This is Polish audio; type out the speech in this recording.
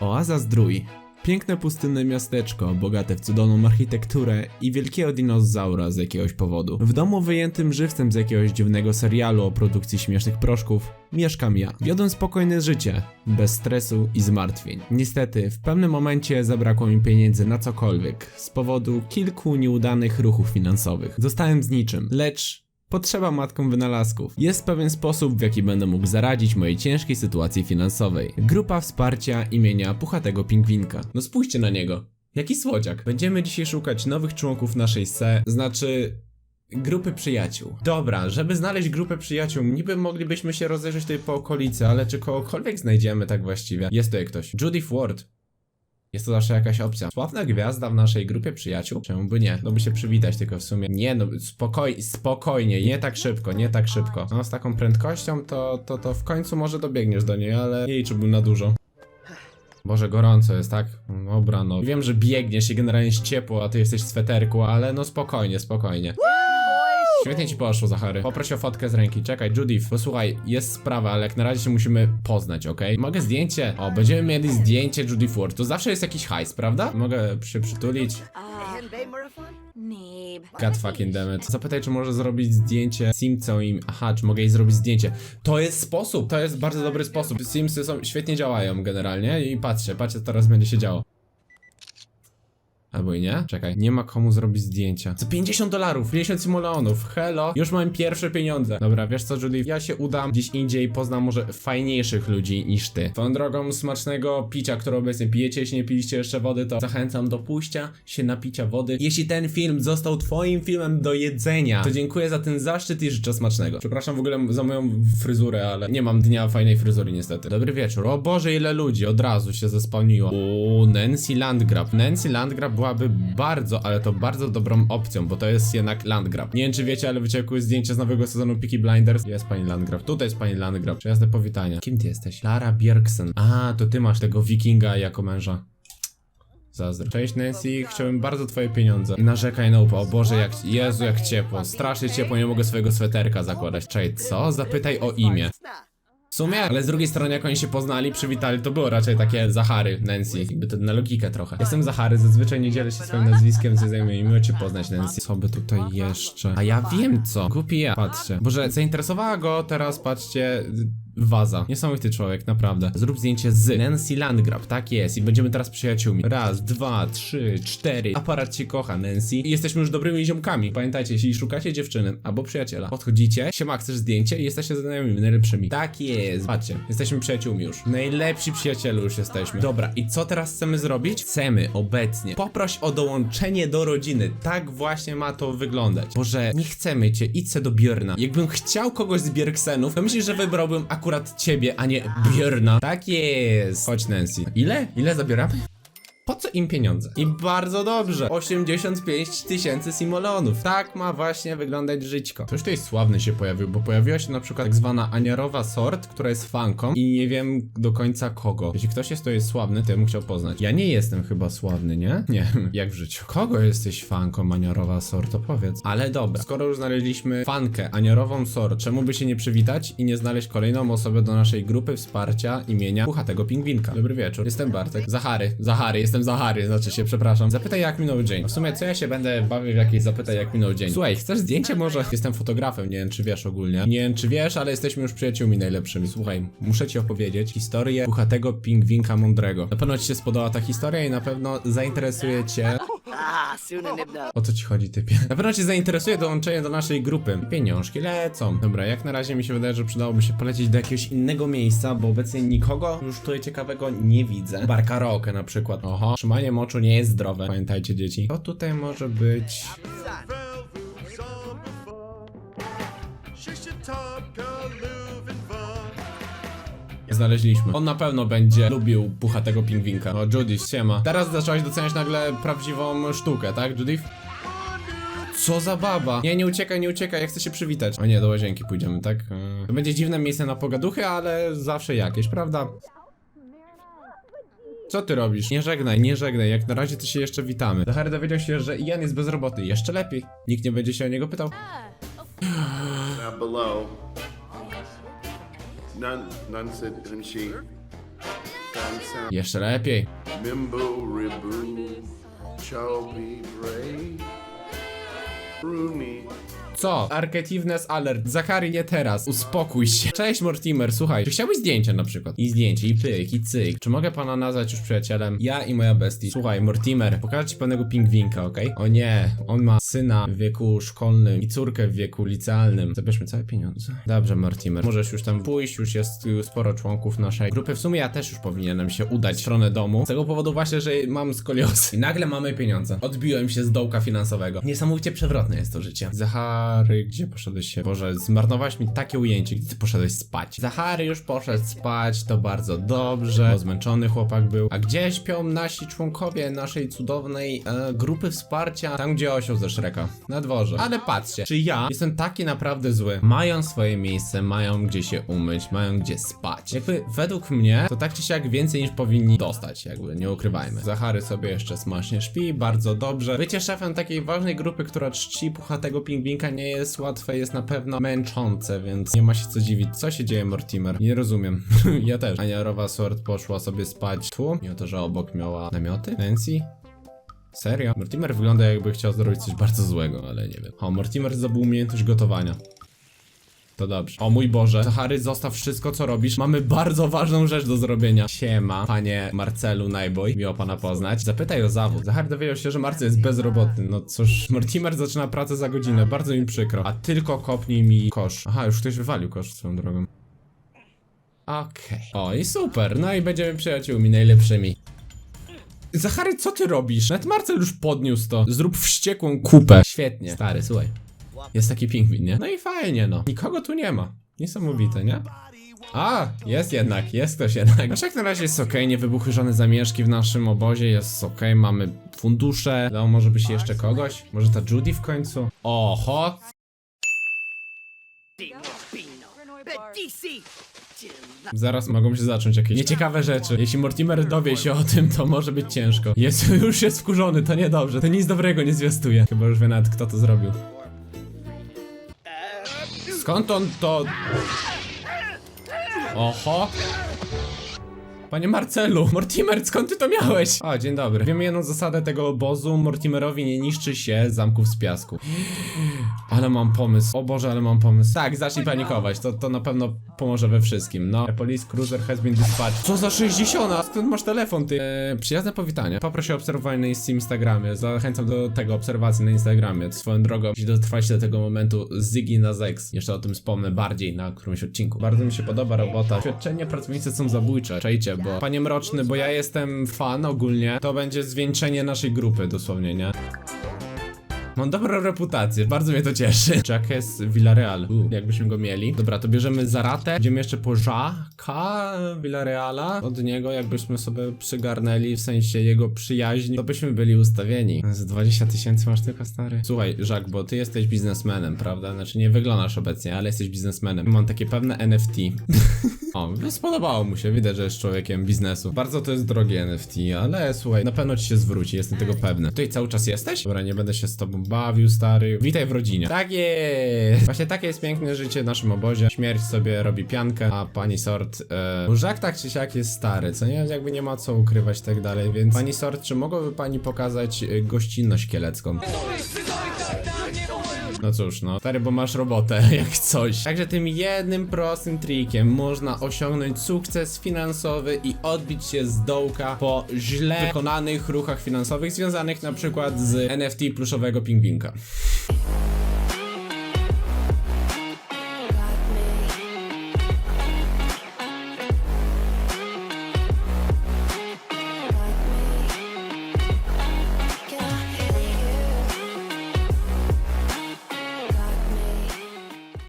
Oaza Zdrój. Piękne pustynne miasteczko, bogate w cudowną architekturę i wielkiego dinozaura z jakiegoś powodu. W domu wyjętym żywcem z jakiegoś dziwnego serialu o produkcji śmiesznych proszków mieszkam ja. Wiodłem spokojne życie, bez stresu i zmartwień. Niestety, w pewnym momencie zabrakło mi pieniędzy na cokolwiek z powodu kilku nieudanych ruchów finansowych. Zostałem z niczym, lecz Potrzeba matkom wynalazków. Jest pewien sposób, w jaki będę mógł zaradzić mojej ciężkiej sytuacji finansowej. Grupa wsparcia imienia Puchatego Pingwinka. No spójrzcie na niego. Jaki słodziak. Będziemy dzisiaj szukać nowych członków naszej se, znaczy grupy przyjaciół. Dobra, żeby znaleźć grupę przyjaciół, niby moglibyśmy się rozejrzeć tutaj po okolicy, ale czy kogokolwiek znajdziemy tak właściwie? Jest tutaj ktoś. Judith Ward. Jest to zawsze jakaś opcja. Sławna gwiazda w naszej grupie przyjaciół? Czemu by nie? No by się przywitać tylko w sumie. Nie no, spokoj, spokojnie, nie tak szybko, nie tak szybko. No z taką prędkością to, to, to w końcu może dobiegniesz do niej, ale nie liczyłbym na dużo. Boże, gorąco jest, tak? Dobra, no. Wiem, że biegniesz i generalnie jest ciepło, a ty jesteś w sweterku, ale no spokojnie, spokojnie. Świetnie ci poszło, Zachary. Poproś o fotkę z ręki. Czekaj, Judith, posłuchaj, jest sprawa, ale jak na razie się musimy poznać, okej? Mogę zdjęcie? O, będziemy mieli zdjęcie Judith Ward. To zawsze jest jakiś hajs, prawda? Mogę się przytulić. God fucking dammit. Zapytaj, czy może zrobić zdjęcie Simcom im. Aha, czy mogę jej zrobić zdjęcie. To jest sposób, to jest bardzo dobry sposób. Simsy są, świetnie działają generalnie i patrzcie, patrzcie, co teraz będzie się działo. Albo i nie? Czekaj, nie ma komu zrobić zdjęcia. Za 50 dolarów, 50 simoleonów, hello. Już mam pierwsze pieniądze. Dobra, wiesz co, Julie? Ja się udam gdzieś indziej, poznam może fajniejszych ludzi niż ty. Tą drogą smacznego picia, które obecnie pijecie, jeśli nie piliście jeszcze wody, to zachęcam do pójścia się napicia wody. Jeśli ten film został twoim filmem do jedzenia, to dziękuję za ten zaszczyt i życzę smacznego. Przepraszam w ogóle za moją fryzurę, ale nie mam dnia fajnej fryzury niestety. Dobry wieczór. O Boże, ile ludzi, od razu się zespałniło. O, Nancy Landgrab. Nancy Landgrab byłaby bardzo, ale to bardzo dobrą opcją, bo to jest jednak Landgrab. Nie wiem czy wiecie, ale wyciekły zdjęcia z nowego sezonu Peaky Blinders. Jest pani Landgrab. Tutaj jest pani Landgrab. Przyjazne powitania. Kim ty jesteś? Lara Bjergsen. A, to ty masz tego wikinga jako męża. Zazdro. Cześć Nancy, chciałem bardzo twoje pieniądze. Narzekaj na upał, Boże jak, Jezu jak ciepło, strasznie ciepło, nie mogę swojego sweterka zakładać. Cześć, co? Zapytaj o imię. W sumie, ale z drugiej strony jak oni się poznali, przywitali, to było raczej takie Zachary, Nancy, jakby to na logikę trochę. Jestem Zachary, zazwyczaj nie dzielę się swoim nazwiskiem, z zajmuję miło cię poznać, Nancy. Co by tutaj jeszcze? A ja wiem co, głupi ja, patrzcie. Boże, zainteresowała go teraz, patrzcie, waza. Niesamowity człowiek, naprawdę. Zrób zdjęcie z Nancy Landgrab, tak jest, i będziemy teraz przyjaciółmi. Raz, dwa, trzy, cztery. Aparat cię kocha, Nancy. I jesteśmy już dobrymi ziomkami. Pamiętajcie, jeśli szukacie dziewczyny albo przyjaciela, podchodzicie, siema, chcesz zdjęcie i jesteście znajomymi, najlepszymi. Tak jest. Patrzcie, jesteśmy przyjaciółmi już. Najlepsi przyjaciele już jesteśmy. Dobra, i co teraz chcemy zrobić? Chcemy obecnie poproś o dołączenie do rodziny. Tak właśnie ma to wyglądać. Boże, nie chcemy cię, idź se do Björna. Jakbym chciał kogoś z Bjergsenów, to myślisz, że wybrałbym akurat ciebie, a nie Björna. Tak jest. Chodź Nancy. Ile? Ile zabieramy? Po co im pieniądze? I bardzo dobrze. 85 tysięcy simoleonów. Tak ma właśnie wyglądać żyćko. Ktoś tutaj sławny się pojawił, bo pojawiła się na przykład tak zwana Aniarowa Sort, która jest fanką i nie wiem do końca kogo. Jeśli ktoś jest tutaj sławny, to ja bym chciał poznać. Ja nie jestem chyba sławny, nie? Nie, jak w życiu. Kogo jesteś fanką Aniarowa Sort? To powiedz. Ale dobra, skoro już znaleźliśmy fankę Aniarową Sort, czemu by się nie przywitać i nie znaleźć kolejną osobę do naszej grupy wsparcia imienia Puchatego Pingwinka? Dobry wieczór, jestem Bartek. Zachary, Zachary, jestem Zachary, znaczy się, przepraszam. Zapytaj jak minął dzień. W sumie co ja się będę bawił w jakieś zapytaj jak minął dzień. Słuchaj, chcesz zdjęcie może? Jestem fotografem, nie wiem czy wiesz ogólnie. Nie wiem czy wiesz, ale jesteśmy już przyjaciółmi najlepszymi. Słuchaj, muszę ci opowiedzieć historię Puchatego Pingwinka Mądrego. Na pewno ci się spodobała ta historia i na pewno zainteresuje cię o co ci chodzi, typie? Na pewno cię zainteresuje dołączenie do naszej grupy. Pieniążki lecą. Dobra, jak na razie mi się wydaje, że przydałoby się polecieć do jakiegoś innego miejsca, bo obecnie nikogo już tutaj ciekawego nie widzę. Bar karaoke na przykład. Oho, trzymanie moczu nie jest zdrowe. Pamiętajcie, dzieci. To tutaj może być... Znaleźliśmy. On na pewno będzie lubił puchatego pingwinka. O, Judith, siema. Teraz zaczęłaś doceniać nagle prawdziwą sztukę, tak, Judith? Co za baba? Nie, nie uciekaj, nie uciekaj, ja chcę się przywitać. O nie, do łazienki pójdziemy, tak? Eee, To będzie dziwne miejsce na pogaduchy, ale zawsze jakieś, prawda? Co ty robisz? Nie żegnaj, nie żegnaj, jak na razie to się jeszcze witamy. Zachary dowiedział się, że Ian jest bez roboty, jeszcze lepiej. Nikt nie będzie się o niego pytał. Now below, none, none said. Jeszcze lepiej. Mimbo Ribu, Rooney. Co? Archetiveness alert. Zachary nie teraz. Uspokój się. Cześć Mortimer, słuchaj. Czy chciałbyś zdjęcie na przykład? I zdjęcie, i pyk, i cyk. Czy mogę pana nazwać już przyjacielem? Ja i moja bestii. Słuchaj, Mortimer, pokażę ci pewnego pingwinka, okej? O nie, on ma syna w wieku szkolnym i córkę w wieku licealnym. Zabierzmy całe pieniądze. Dobrze, Mortimer. Możesz już tam pójść, już jest y, sporo członków naszej grupy. W sumie ja też już powinienem się udać w stronę domu. Z tego powodu właśnie, że mam skoliozy. I nagle mamy pieniądze. Odbiłem się z dołka finansowego. Niesamowicie przewrotne jest to życie. Zachary, gdzie poszedłeś się? Boże, zmarnowałeś mi takie ujęcie, gdzie ty poszedłeś spać. Zachary już poszedł spać, to bardzo dobrze. Bo zmęczony chłopak był. A gdzie śpią nasi członkowie naszej cudownej e, grupy wsparcia? Tam, gdzie osioł ze Szreka. Na dworze. Ale patrzcie, czy ja jestem taki naprawdę zły? Mają swoje miejsce, mają gdzie się umyć, mają gdzie spać. Jakby według mnie, to tak czy siak więcej niż powinni dostać, jakby, nie ukrywajmy. Zachary sobie jeszcze smacznie śpi, bardzo dobrze. Bycie szefem takiej ważnej grupy, która czci puchatego pingwinka nie jest łatwe, jest na pewno męczące, więc nie ma się co dziwić. Co się dzieje, Mortimer? Nie rozumiem. ja też. Aniarowa Sword poszła sobie spać tu, mimo to, że obok miała namioty. Nancy? Serio? Mortimer wygląda jakby chciał zrobić coś bardzo złego, ale nie wiem. O, Mortimer zdobył umiejętność gotowania. To dobrze. O mój Boże. Zachary, zostaw wszystko, co robisz. Mamy bardzo ważną rzecz do zrobienia. Siema, panie Marcelu Najboj. Miło pana poznać. Zapytaj o zawód. Zachary dowiedział się, że Marcel jest bezrobotny. No cóż, Mortimer zaczyna pracę za godzinę. Bardzo mi przykro. A tylko kopnij mi kosz. Aha, już ktoś wywalił kosz swoją drogą. Okej. O, i super. No i będziemy przyjaciółmi najlepszymi. Zachary, co ty robisz? Nawet Marcel już podniósł to. Zrób wściekłą kupę. Świetnie. Stary, słuchaj. Jest taki pingwin, nie? No i fajnie, no. Nikogo tu nie ma. Niesamowite, nie? A, jest jednak, jest ktoś jednak. Znaczy jak na razie jest ok, nie wybuchły żadne zamieszki w naszym obozie, jest ok, mamy fundusze. No, może by się jeszcze kogoś? Może ta Judy w końcu? Oho. Zaraz mogą się zacząć jakieś nieciekawe rzeczy. Jeśli Mortimer dowie się o tym, to może być ciężko. Jest, już jest wkurzony, to niedobrze. To nic dobrego nie zwiastuje. Chyba już wie nawet kto to zrobił. Skąd on to... Oho. Panie Marcelu, Mortimer, skąd ty to miałeś? O, dzień dobry. Wiemy jedną zasadę tego obozu. Mortimerowi nie niszczy się zamków z piasku. Ale mam pomysł. O Boże, ale mam pomysł. Tak, zacznij panikować. To, to na pewno pomoże we wszystkim. No. Police Cruiser has been dispatched. Co za 60? Skąd masz telefon, ty? Eee, przyjazne powitanie. Poproszę o obserwowanie na Instagramie. Zachęcam do tego obserwacji na Instagramie. Swoją drogą, jeśli dotrwaliście do tego momentu, Ziggy na Zex. Jeszcze o tym wspomnę bardziej na którymś odcinku. Bardzo mi się podoba robota. Świadczenia pracownicy są zabójcze. Czajcie, bo panie Mroczny, bo ja jestem fan ogólnie, to będzie zwieńczenie naszej grupy dosłownie, nie? Mam dobrą reputację, bardzo mnie to cieszy. Jacques Villarreal, U, jakbyśmy go mieli. Dobra, to bierzemy Zaratę. Idziemy jeszcze po Jacques'a Villarreala. Od niego jakbyśmy sobie przygarnęli, w sensie jego przyjaźni, to byśmy byli ustawieni. Z 20 tysięcy masz tylko, stary? Słuchaj, Jacques, bo ty jesteś biznesmenem, prawda? Znaczy nie wyglądasz obecnie, ale jesteś biznesmenem. Mam takie pewne NFT. O, spodobało mu się, widać, że jest człowiekiem biznesu. Bardzo to jest drogie NFT, ale słuchaj, na pewno ci się zwróci, jestem tego pewny. Tutaj cały czas jesteś? Dobra, nie będę się z tobą bawił, stary. Witaj w rodzinie. Tak jest! Właśnie takie jest piękne życie w naszym obozie. Śmierć sobie robi piankę, a pani Sort, e... Tak czy siak jest stary, co nie? Jakby nie ma co ukrywać i tak dalej, więc pani Sort, czy mogłaby pani pokazać e, gościnność kielecką? No cóż, no, stary, bo masz robotę, jak coś. Także tym jednym prostym trikiem można osiągnąć sukces finansowy i odbić się z dołka po źle wykonanych ruchach finansowych związanych na przykład z NFT pluszowego pingwinka.